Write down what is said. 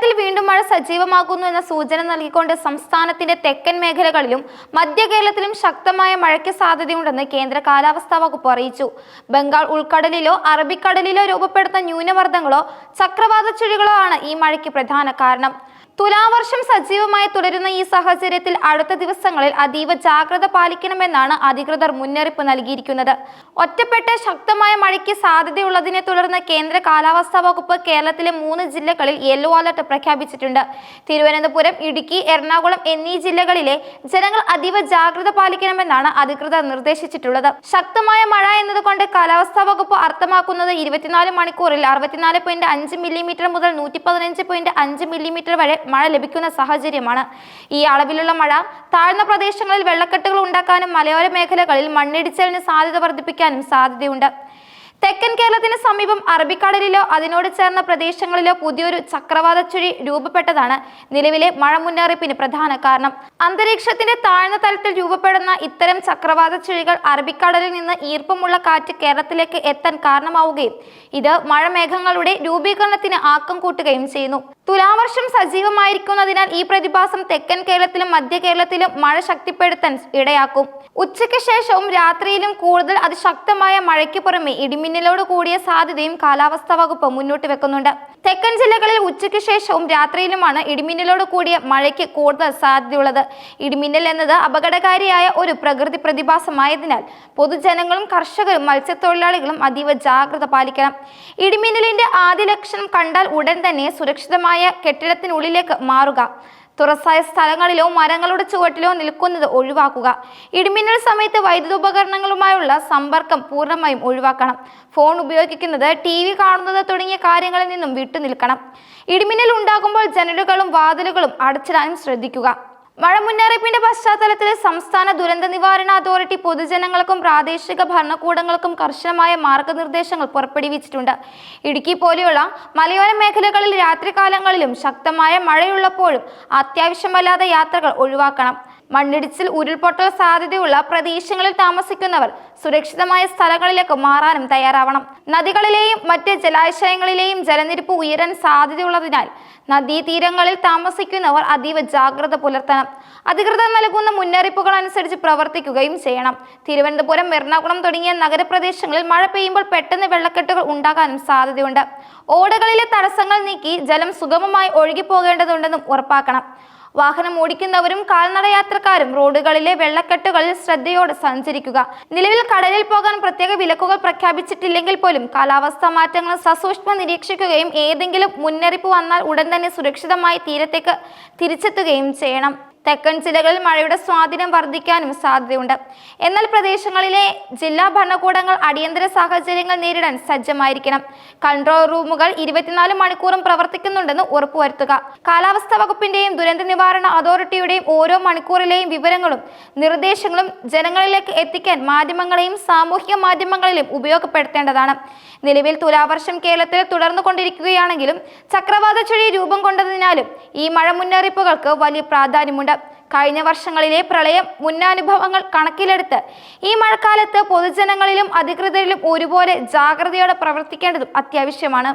കേരളത്തിൽ വീണ്ടും മഴ സജീവമാകുന്നു എന്ന സൂചന നൽകിക്കൊണ്ട് സംസ്ഥാനത്തിന്റെ തെക്കൻ മേഖലകളിലും മധ്യ കേരളത്തിലും ശക്തമായ മഴയ്ക്ക് സാധ്യതയുണ്ടെന്ന് കേന്ദ്ര കാലാവസ്ഥാ വകുപ്പ് അറിയിച്ചു. ബംഗാൾ ഉൾക്കടലിലോ അറബിക്കടലിലോ രൂപപ്പെടുന്ന ന്യൂനമർദ്ദങ്ങളോ ചക്രവാത ചുഴികളോ ആണ് ഈ മഴയ്ക്ക് പ്രധാന കാരണം. തുലാവർഷം സജീവമായി തുടരുന്ന ഈ സാഹചര്യത്തിൽ അടുത്ത ദിവസങ്ങളിൽ അതീവ ജാഗ്രത പാലിക്കണമെന്നാണ് അധികൃതർ മുന്നറിയിപ്പ് നൽകിയിരിക്കുന്നത്. ഒറ്റപ്പെട്ട ശക്തമായ മഴയ്ക്ക് സാധ്യതയുള്ളതിനെ തുടർന്ന് കേന്ദ്ര കാലാവസ്ഥാ വകുപ്പ് കേരളത്തിലെ മൂന്ന് ജില്ലകളിൽ യെല്ലോ അലർട്ട് പ്രഖ്യാപിച്ചിട്ടുണ്ട്. തിരുവനന്തപുരം ഇടുക്കി എറണാകുളം എന്നീ ജില്ലകളിലെ ജനങ്ങൾ അതീവ ജാഗ്രത പാലിക്കണമെന്നാണ് അധികൃതർ നിർദ്ദേശിച്ചിട്ടുള്ളത്. ശക്തമായ മഴ എന്നതുകൊണ്ട് കാലാവസ്ഥാ വകുപ്പ് അർത്ഥമാക്കുന്നത് ഇരുപത്തിനാല് മണിക്കൂറിൽ അറുപത്തിനാല് പോയിന്റ് അഞ്ച് മില്ലിമീറ്റർ മുതൽ നൂറ്റി പതിനഞ്ച് പോയിന്റ് അഞ്ച് മില്ലിമീറ്റർ വരെ മഴ ലഭിക്കുന്ന സാഹചര്യമാണ്. ഈ അളവിലുള്ള മഴ താഴ്ന്ന പ്രദേശങ്ങളിൽ വെള്ളക്കെട്ടുകൾ ഉണ്ടാക്കാനും മലയോര മേഖലകളിൽ മണ്ണിടിച്ചിലിന് സാധ്യത വർദ്ധിപ്പിക്കാനും സാധ്യതയുണ്ട്. തെക്കൻ കേരളത്തിന് സമീപം അറബിക്കടലിലോ അതിനോട് ചേർന്ന പ്രദേശങ്ങളിലോ പുതിയൊരു ചക്രവാത ചുഴി രൂപപ്പെട്ടതാണ് നിലവിലെ മഴ മുന്നറിയിപ്പിന് പ്രധാന കാരണം. അന്തരീക്ഷത്തിന്റെ താഴ്ന്ന തലത്തിൽ രൂപപ്പെടുന്ന ഇത്തരം ചക്രവാത ചുഴികൾ അറബിക്കടലിൽ നിന്ന് ഈർപ്പമുള്ള കാറ്റ് കേരളത്തിലേക്ക് എത്താൻ കാരണമാവുകയും ഇത് മഴമേഘങ്ങളുടെ രൂപീകരണത്തിന് ആക്കം കൂട്ടുകയും ചെയ്യുന്നു. തുലാവർഷം സജീവമായിരിക്കുന്നതിനാൽ ഈ പ്രതിഭാസം തെക്കൻ കേരളത്തിലും മധ്യ കേരളത്തിലും മഴ ശക്തിപ്പെടുത്താൻ ഇടയാക്കും. ഉച്ചയ്ക്ക് ശേഷവും രാത്രിയിലും കൂടുതൽ അതിശക്തമായ മഴയ്ക്ക് പുറമെ ഇടിമിന്നലോട് കൂടിയ സാധ്യതയും കാലാവസ്ഥാ വകുപ്പ് മുന്നോട്ട് വെക്കുന്നുണ്ട്. തെക്കൻ ജില്ലകളിൽ ഉച്ചയ്ക്ക് ശേഷവും രാത്രിയിലുമാണ് ഇടിമിന്നലോട് കൂടിയ മഴയ്ക്ക് കൂടുതൽ സാധ്യതയുള്ളത്. ഇടിമിന്നൽ എന്നത് അപകടകാരിയായ ഒരു പ്രകൃതി പ്രതിഭാസമായതിനാൽ പൊതുജനങ്ങളും കർഷകരും മത്സ്യത്തൊഴിലാളികളും അതീവ ജാഗ്രത പാലിക്കണം. ഇടിമിന്നലിന്റെ ആദ്യ ലക്ഷണം കണ്ടാൽ ഉടൻ തന്നെ സുരക്ഷിതമായ കെട്ടിടത്തിനുള്ളിലേക്ക് മാറുക. തുറസായ സ്ഥലങ്ങളിലോ മരങ്ങളുടെ ചുവട്ടിലോ നിൽക്കുന്നത് ഒഴിവാക്കുക. ഇടിമിന്നൽ സമയത്ത് വൈദ്യുതോപകരണങ്ങളുമായുള്ള സമ്പർക്കം പൂർണമായും ഒഴിവാക്കണം. ഫോൺ ഉപയോഗിക്കുന്നത് ടി വി കാണുന്നത് തുടങ്ങിയ കാര്യങ്ങളിൽ നിന്നും വിട്ടുനിൽക്കണം. ഇടിമിന്നൽ ഉണ്ടാകുമ്പോൾ ജനലുകളും വാതിലുകളും അടച്ചിടാനും ശ്രദ്ധിക്കുക. മഴ മുന്നറിയിപ്പിന്റെ പശ്ചാത്തലത്തിൽ സംസ്ഥാന ദുരന്ത നിവാരണ അതോറിറ്റി പൊതുജനങ്ങൾക്കും പ്രാദേശിക ഭരണകൂടങ്ങൾക്കും കർശനമായ മാർഗനിർദ്ദേശങ്ങൾ പുറപ്പെടുവിച്ചിട്ടുണ്ട്. ഇടുക്കി പോലെയുള്ള മലയോര മേഖലകളിൽ രാത്രികാലങ്ങളിലും ശക്തമായ മഴയുള്ളപ്പോഴും അത്യാവശ്യമല്ലാത്ത യാത്രകൾ ഒഴിവാക്കണം. മണ്ണിടിച്ചിൽ ഉരുൾപൊട്ടൽ സാധ്യതയുള്ള പ്രദേശങ്ങളിൽ താമസിക്കുന്നവർ സുരക്ഷിതമായ സ്ഥലങ്ങളിലേക്ക് മാറാനും തയ്യാറാവണം. നദികളിലെയും മറ്റ് ജലാശയങ്ങളിലെയും ജലനിരപ്പ് ഉയരാൻ സാധ്യതയുള്ളതിനാൽ നദീതീരങ്ങളിൽ താമസിക്കുന്നവർ അതീവ ജാഗ്രത പുലർത്തണം. അധികൃതർ നൽകുന്ന മുന്നറിയിപ്പുകൾ അനുസരിച്ച് പ്രവർത്തിക്കുകയും ചെയ്യണം. തിരുവനന്തപുരം എറണാകുളം തുടങ്ങിയ നഗരപ്രദേശങ്ങളിൽ മഴ പെയ്യുമ്പോൾ പെട്ടെന്ന് വെള്ളക്കെട്ടുകൾ ഉണ്ടാകാനും സാധ്യതയുണ്ട്. ഓടകളിലെ തടസ്സങ്ങൾ നീക്കി ജലം സുഗമമായി ഒഴുകിപ്പോകേണ്ടതുണ്ടെന്നും ഉറപ്പാക്കണം. വാഹനം ഓടിക്കുന്നവരും കാൽനടയാത്രക്കാരും റോഡുകളിലെ വെള്ളക്കെട്ടുകളിൽ ശ്രദ്ധയോടെ സഞ്ചരിക്കുക. നിലവിൽ കടലിൽ പോകാൻ പ്രത്യേക വിലക്കുകൾ പ്രഖ്യാപിച്ചിട്ടില്ലെങ്കിൽ പോലും കാലാവസ്ഥാ മാറ്റങ്ങൾ സസൂക്ഷ്മം നിരീക്ഷിക്കുകയും ഏതെങ്കിലും മുന്നറിയിപ്പ് വന്നാൽ ഉടൻ തന്നെ സുരക്ഷിതമായി തീരത്തേക്ക് തിരിച്ചെത്തുകയും ചെയ്യണം. തെക്കൻ ജില്ലകളിൽ മഴയുടെ സ്വാധീനം വർദ്ധിക്കാനും സാധ്യതയുണ്ട്. എന്നാൽ പ്രദേശങ്ങളിലെ ജില്ലാ ഭരണകൂടങ്ങൾ അടിയന്തര സാഹചര്യങ്ങൾ നേരിടാൻ സജ്ജമായിരിക്കണം. കൺട്രോൾ റൂമുകൾ ഇരുപത്തിനാല് മണിക്കൂറും പ്രവർത്തിക്കുന്നുണ്ടെന്ന് ഉറപ്പുവരുത്തുക. കാലാവസ്ഥാ വകുപ്പിന്റെയും ദുരന്ത നിവാരണ അതോറിറ്റിയുടെയും ഓരോ മണിക്കൂറിലെയും വിവരങ്ങളും നിർദ്ദേശങ്ങളും ജനങ്ങളിലേക്ക് എത്തിക്കാൻ മാധ്യമങ്ങളെയും സാമൂഹിക മാധ്യമങ്ങളിലും ഉപയോഗപ്പെടുത്തേണ്ടതാണ്. നിലവിൽ തുലാവർഷം കേരളത്തിൽ തുടർന്നു കൊണ്ടിരിക്കുകയാണെങ്കിലും ചക്രവാത ചുഴി രൂപം കൊണ്ടതിനാലും ഈ മഴ മുന്നറിയിപ്പുകൾക്ക് വലിയ പ്രാധാന്യമുണ്ട്. കഴിഞ്ഞ വർഷങ്ങളിലെ പ്രളയം മുന്നനുഭവങ്ങൾ കണക്കിലെടുത്ത് ഈ മഴക്കാലത്ത് പൊതുജനങ്ങളിലും അധികൃതരിലും ഒരുപോലെ ജാഗ്രതയോടെ പ്രവർത്തിക്കേണ്ടതും അത്യാവശ്യമാണ്.